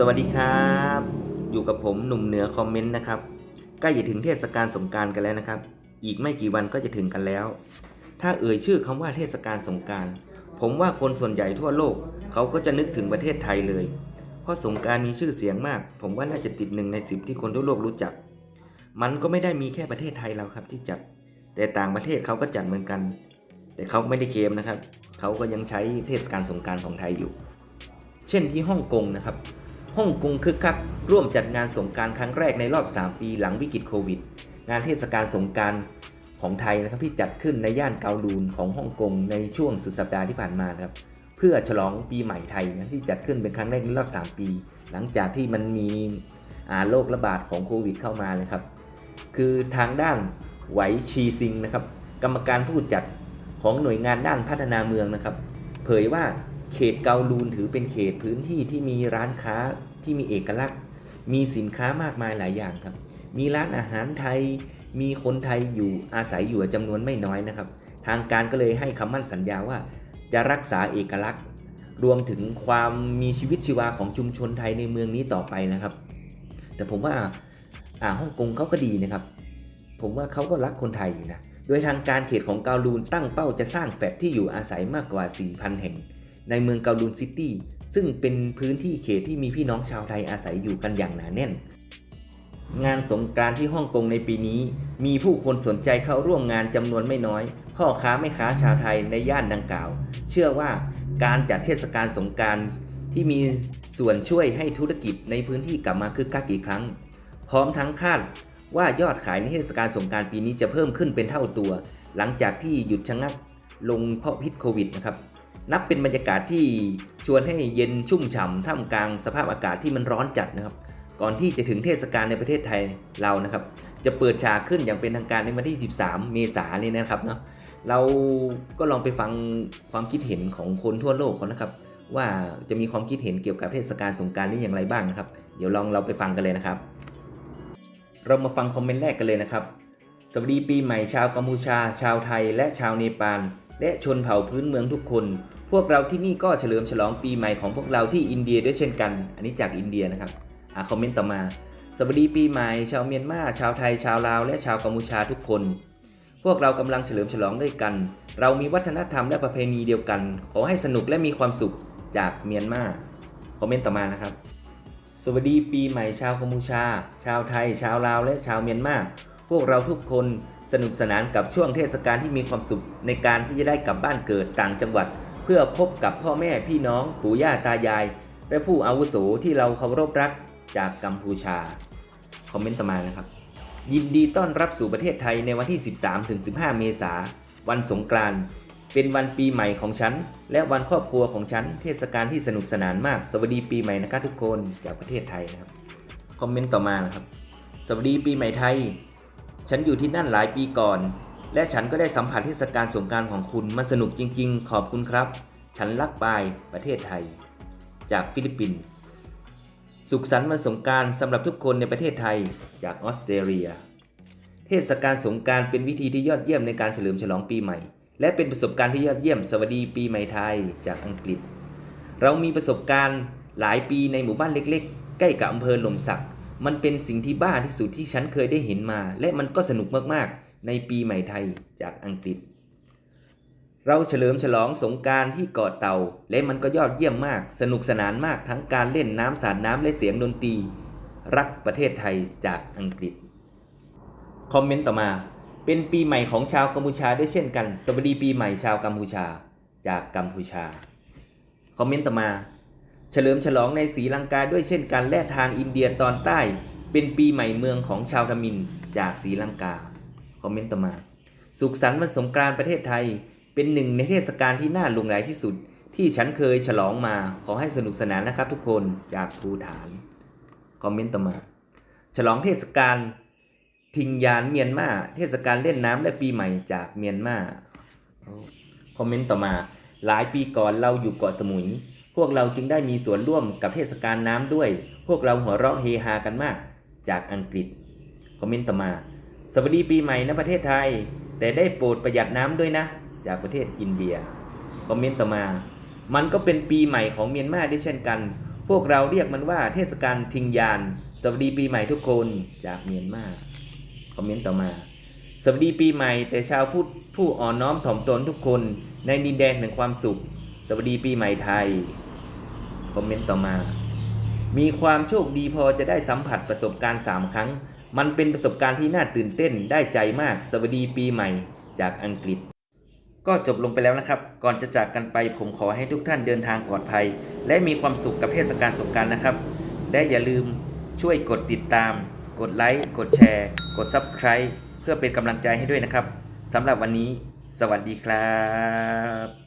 สวัสดีครับ อยู่กับผมหนุ่มเหนือคอมเมนต์นะครับใกล้จะถึงเทศกาลสงการกันแล้วนะครับ อีกไม่กี่วันก็จะถึงกันแล้ว ถ้าเอ่ยชื่อคำว่าเทศกาลสงการ ผมว่าคนส่วนใหญ่ทั่วโลก เขาก็จะนึกถึงประเทศไทยเลย เพราะสงการมีชื่อเสียงมาก ผมว่าน่าจะติดหนึ่งในสิบที่คนทั่วโลกรู้จัก มันก็ไม่ได้มีแค่ประเทศไทยเราครับที่จัด แต่ต่างประเทศเขาก็จัดเหมือนกัน แต่เขาไม่ได้เคมนะครับ เขาก็ยังใช้เทศกาลสงการของไทยอยู่ เช่นที่ฮ่องกงนะครับ ฮ่องกงคึกคักร่วมจัดงานสงการครั้งแรกในรอบ 3 ปีหลังวิกฤตโควิด งานเทศกาลสงการของไทยนะครับที่จัดขึ้นในย่านเกาลูนของฮ่องกงในช่วงสุดสัปดาห์ที่ผ่านมาครับเพื่อฉลองปีใหม่ไทยนะที่จัดขึ้นเป็นครั้งแรกในรอบ 3 ปี หลังจากที่มันมีอาโรคระบาดของโควิดเข้ามานะครับ คือทางด้านไหวชีซิงนะครับ กรรมการผู้จัดของหน่วยงานด้านพัฒนาเมืองนะครับ เผยว่า เขตเกาลูนถือเป็นเขตพื้นที่ที่มีร้านค้าที่มีเอกลักษณ์ มีสินค้ามากมายหลายอย่างครับ มีร้านอาหารไทย มีคนไทยอยู่อาศัยอยู่จำนวนไม่น้อยนะครับ ทางการก็เลยให้คำมั่นสัญญาว่าจะรักษาเอกลักษณ์ รวมถึงความมีชีวิตชีวาของชุมชนไทยในเมืองนี้ต่อไปนะครับ แต่ผมว่าอ่าฮ่องกงเขาก็ดีนะครับ ผมว่าเขาก็รักคนไทยอยู่นะ โดยทางการเขตของเกาลูนตั้งเป้าจะสร้างแฟลตที่อยู่อาศัยมากกว่า 4,000 แห่ง ในเมืองเกาลูนซิตี้ซึ่งเป็นพื้นที่เขตที่มีพี่น้องชาวไทยอาศัยอยู่กันอย่างหนาแน่น งานสงกรานที่ฮ่องกงในปีนี้ มีผู้คนสนใจเข้าร่วมงานจำนวนไม่น้อย พ่อค้าแม่ค้าชาวไทยในย่านดังกล่าว เชื่อว่าการจัดเทศกาลสงการที่มีส่วนช่วยให้ธุรกิจในพื้นที่กลับมาคึกคักอีกครั้ง พร้อมทั้งคาดว่ายอดขายในเทศกาลสงการปีนี้จะเพิ่มขึ้นเป็นเท่าตัว หลังจากที่หยุดชะงักลงเพราะพิษโควิดนะครับ นับเป็นบรรยากาศที่ชวนให้เย็นชุ่มฉ่ำท่ามกลางสภาพอากาศที่มันร้อนจัดนะครับ ก่อนที่จะถึงเทศกาลในประเทศไทยเรานะครับ จะเปิดฉากขึ้นอย่างเป็นทางการในวันที่ 13 เมษายนนี้นะครับเนาะเราก็ลองไปฟังความคิดเห็นของคนทั่วโลกเขานะครับ ว่าจะมีความคิดเห็นเกี่ยวกับเทศกาลสงการนี้อย่างไรบ้างนะครับ เดี๋ยวลองเราไปฟังกันเลยนะครับ เรามาฟังคอมเมนต์แรกกันเลยนะครับ สวัสดีปีใหม่ชาวกัมพูชา ชาวไทย และชาวเนปาลและชนเผ่าพื้นเมืองทุกคน พวกเราที่นี่ก็เฉลิมฉลองปีใหม่ของพวกเราที่อินเดียด้วยเช่นกัน อันนี้จากอินเดียนะครับอ่าคอมเมนต์ต่อมา สวัสดีปีใหม่ชาวเมียนมา ชาวไทย ชาวลาว และชาวกัมพูชาทุกคน พวกเรากำลังเฉลิมฉลองด้วยกัน เรามีวัฒนธรรมและประเพณีเดียวกัน ขอให้สนุกและมีความสุขจากเมียนมาคอมเมนต์ต่อมานะครับ สวัสดีปีใหม่ชาวกัมพูชา ชาวไทย ชาวลาว และชาวเมียนมาพวกเราทุกคนสนุกสนานกับช่วงเทศกาลที่มีความสุขในการที่จะได้กลับบ้านเกิดต่างจังหวัด เพื่อพบกับพ่อแม่พี่น้องปู่ย่าตายาย และผู้อาวุโสที่เราเคารพรักจากกัมพูชา คอมเมนต์ต่อมานะครับ ยินดีต้อนรับสู่ประเทศไทยในวันที่ 13-15 เมษาวันสงกรานต์เป็นวันปีใหม่ของฉัน และวันครอบครัวของฉัน เทศกาลที่สนุกสนานมาก สวัสดีปีใหม่นะครับทุกคนจากประเทศไทยนะครับ คอมเมนต์ต่อมานะครับ สวัสดีปีใหม่ไทย ฉันอยู่ที่นั่นหลายปีก่อน และฉันก็ได้สัมผัสเทศกาลสงการของคุณมันสนุกจริง ๆ ขอบคุณครับ ฉันรักปายประเทศไทย จากฟิลิปปินส์สุขสันต์วันสงการสำหรับทุกคนในประเทศไทยจากออสเตรเลีย เทศกาลสงการเป็นวิธีที่ยอดเยี่ยมในการเฉลิมฉลองปีใหม่ และเป็นประสบการณ์ที่ยอดเยี่ยมสวัสดีปีใหม่ไทยจากอังกฤษ เรามีประสบการณ์หลายปีในหมู่บ้านเล็ก ๆ ใกล้กับอำเภอหล่มสัก มันเป็นสิ่งที่บ้าที่สุดที่ฉันเคยได้เห็นมา และมันก็สนุกมากๆ ในปีใหม่ไทยจากอังกฤษ เราเฉลิมฉลองสงการที่เกาะเต่า และมันก็ยอดเยี่ยมมาก สนุกสนานมากทั้งการเล่นน้ำสาดน้ำและเสียงดนตรี รักประเทศไทยจากอังกฤษ คอมเมนต์ต่อมา เป็นปีใหม่ของชาวกัมพูชาด้วยเช่นกัน สวัสดีปีใหม่ชาวกัมพูชาจากกัมพูชา คอมเมนต์ต่อมาเฉลิมฉลองในศรีลังกาด้วยเช่นกันและทางอินเดียตอนใต้ เป็นปีใหม่เมืองของชาวทมินจากศรีลังกา อมเมนต์ต่อมา สุขสันต์วันสงกรานต์ประเทศไทย เป็นหนึ่งในเทศกาลที่น่าลงไหลที่สุด ที่ฉันเคยฉลองมา ขอให้สนุกสนานนะครับทุกคนจากภูฐาน คอมเมนต์ต่อมา ฉลองเทศกาลทิงยานเมียนมาเทศกาลเล่นน้ำและปีใหม่จากเมียนมาคอมเมนต์ต่อมา หลายปีก่อนเราอยู่เกาะสมุย พวกเราจึงได้มีส่วนร่วมกับเทศกาลน้ำด้วย พวกเราหัวเราะเฮฮากันมาก จากอังกฤษ คอมเมนต์ต่อมา สวัสดีปีใหม่นะประเทศไทย แต่ได้โปรดประหยัดน้ำด้วยนะ จากประเทศอินเดีย คอมเมนต์ต่อมา มันก็เป็นปีใหม่ของเมียนมาด้วยเช่นกัน พวกเราเรียกมันว่าเทศกาลทิงยาน สวัสดีปีใหม่ทุกคนจากเมียนมา คอมเมนต์ต่อมา สวัสดีปีใหม่แต่ชาวพุทธผู้อ่อนน้อมถ่อมตนทุกคนในดินแดนแห่งความสุข สวัสดีปีใหม่ไทย คอมเมนต์ต่อมา มีความโชคดีพอจะได้สัมผัสประสบการณ์ 3 ครั้ง มันเป็นประสบการณ์ที่น่าตื่นเต้นได้ใจมาก สวัสดีปีใหม่จากอังกฤษ ก็จบลงไปแล้วนะครับ ก่อนจะจากกันไปผมขอให้ทุกท่านเดินทางปลอดภัย และมีความสุขกับเทศกาลสงกรารนะครับ และอย่าลืมช่วยกดติดตาม กดไลค์ กดแชร์ กด Subscribe เพื่อเป็นกำลังใจให้ด้วยนะครับสำหรับวันนี้ สวัสดีครับ